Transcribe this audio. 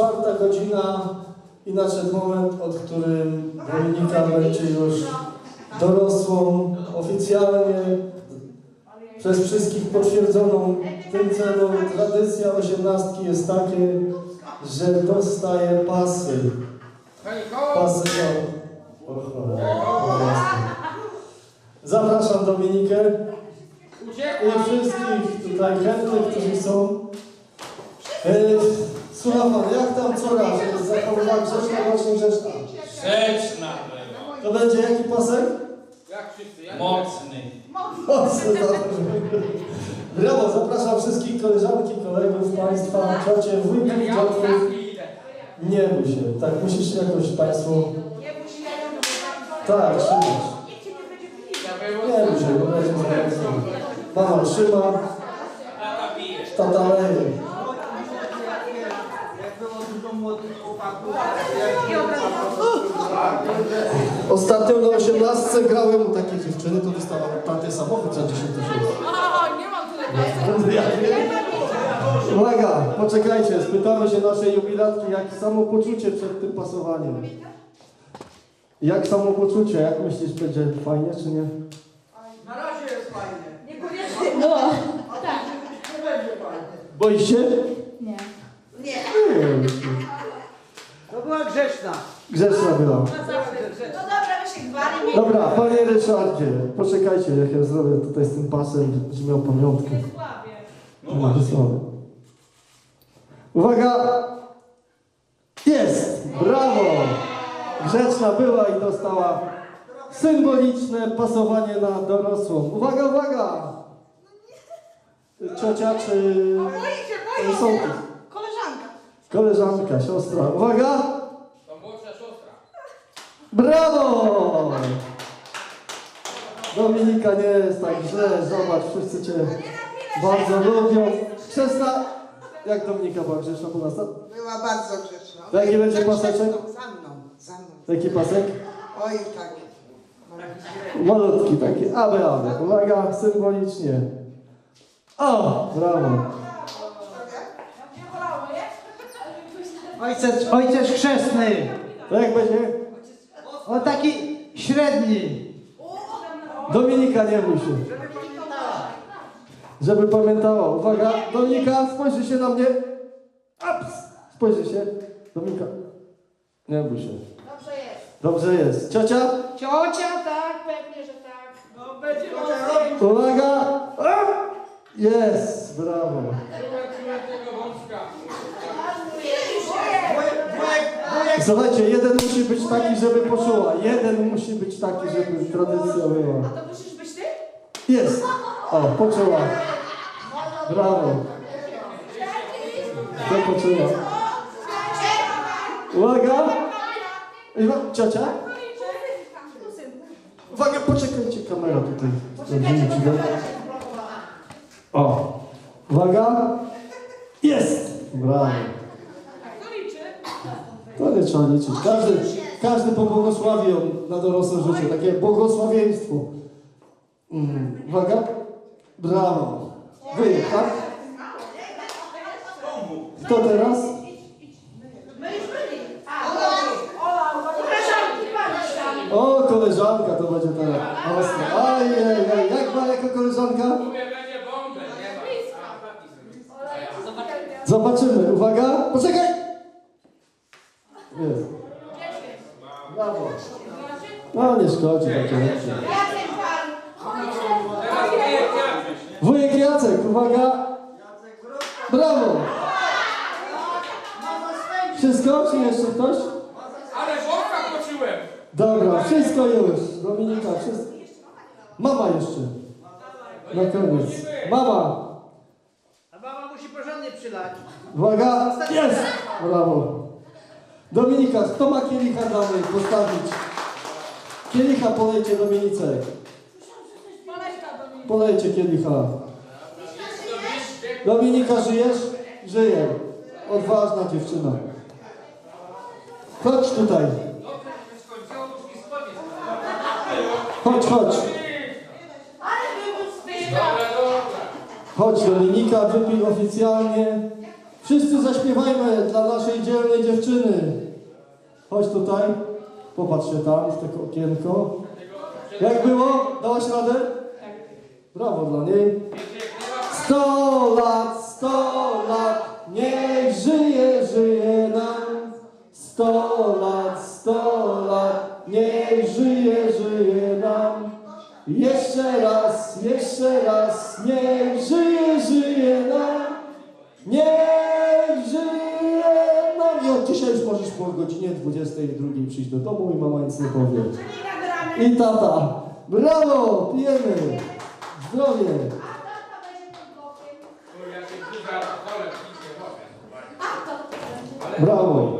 czwarta godzina i nadszedł moment, od którym Dominika będzie już dorosłą oficjalnie przez wszystkich potwierdzoną w tym celu. Tradycja osiemnastki jest takie, że dostaje pasy. Pasy do... O cholera, jasne. Zapraszam Dominikę i wszystkich tutaj chętnych, którzy chcą. Pan, jak tam co raz? Jest zachowywana grzeczna, właśnie grzeczna. Grzeczna. To będzie jaki pasek? Jak wszyscy, jak Mocny. Mocno dobrze. Brawo, zapraszam wszystkich koleżanki, kolegów, państwa, ciocie, wujków, dziadków. Nie bój się, tak musisz jakoś państwo... Nie bój się, Tak, nie bój się, bo będzie. Mama trzyma, bije. tata leje. Jak było dużo młodych chłopaków, I od razu. Ostatnio na 18 grałem u takiej dziewczyny, to dostałam tatę samochód za 10 tysięcy. Nie. Uwaga, poczekajcie, spytamy się naszej jubilatki, jak samopoczucie przed tym pasowaniem. Jak samopoczucie, jak myślisz, będzie fajnie czy nie? na razie jest fajnie. Niekoniecznie. No, tak. Nie będzie fajnie. Boisz się? Nie. Nie. Nie. Była grzeczna. Grzeczna była. No dobra, my się gwali. Dobra, panie Ryszardzie, poczekajcie, jak ja zrobię tutaj z tym pasem, żeby miał pamiątkę. No właśnie. Uwaga! Jest! Brawo! Grzeczna była i dostała symboliczne pasowanie na dorosłą. Uwaga, uwaga! Ciocia czy Boję się, boję się. Koleżanka. koleżanka, siostra? Uwaga! Brawo! Dominika nie jest tak źle, zobacz, wszyscy Cię bardzo lubią. Chrzestna, jak Dominika była grzeczna po nas? Była bardzo grzeczna. Jaki będzie Tak paseczek? Za mną, za mną. Taki pasek? Oj, tak. Malutki taki, aby, aby. Uwaga, symbolicznie. O, brawo. Ojciec, ojciec chrzestny. To jak będzie? O taki średni. Dominika, nie bój się. Żeby pamiętała. Uwaga, Dominika, spojrzy się na mnie. Ups, spojrzy się. Dominika, nie bój się. Dobrze jest. Dobrze jest. Ciocia? Ciocia, tak, pewnie, że tak. No będzie robić. Uwaga! Jest! Brawo! Byłem tego wąska. Wujek. Słuchajcie, jeden musi być taki, żeby poczuła. Jeden musi być taki, żeby tradycja była. A to musisz być ty? Jest! O, poczuła. Brawo. To poczuła. Uwaga! Ciocia? Uwaga, poczekajcie, kamera tutaj. Da. O! Uwaga! Jest! Brawo. To nie trzeba liczyć. Każdy, każdy pobłogosławi ją na dorosłe życie. Takie błogosławieństwo. Mm. Uwaga. Brawo. Wy, tak? Kto teraz? O, koleżanka to będzie teraz. Ajej, jak ma jako koleżanka? Zobaczymy. Uwaga. Poczekaj. Jest. Brawo. No, nie szkodzi takie rzeczy. Jacek pan. Teraz wujek Jacek. Wujek Jacek, uwaga. Brawo. Wszystko? Czy jeszcze ktoś? Ale wąska poczułem. Dobra, wszystko już. Dominika, wszystko. Mama jeszcze. Na koniec. Mama. A mama musi porządnie przylać. Uwaga. Jest. Brawo. Dominika, kto ma kielicha dla niej postawić? Kielicha polejcie Dominice. Mnie. Polejcie kielicha. Dominika, żyjesz? Żyje. Odważna dziewczyna. Chodź tutaj. Chodź, chodź. Chodź Dominika, wypij oficjalnie. Wszyscy zaśpiewajmy dla naszej dzielnej dziewczyny. Chodź tutaj. Popatrz się tam w to okienko. Jak było? Dałaś radę? Brawo dla niej. Sto lat, sto lat, niech żyje, żyje nam. Sto lat, sto lat, niech żyje, żyje nam. Jeszcze raz, jeszcze raz, niech żyje, żyje nam. Niech po godzinie 22 przyjść do domu i mama nic nie powie. I tata. Brawo, pijemy. Zdrowie. Brawo.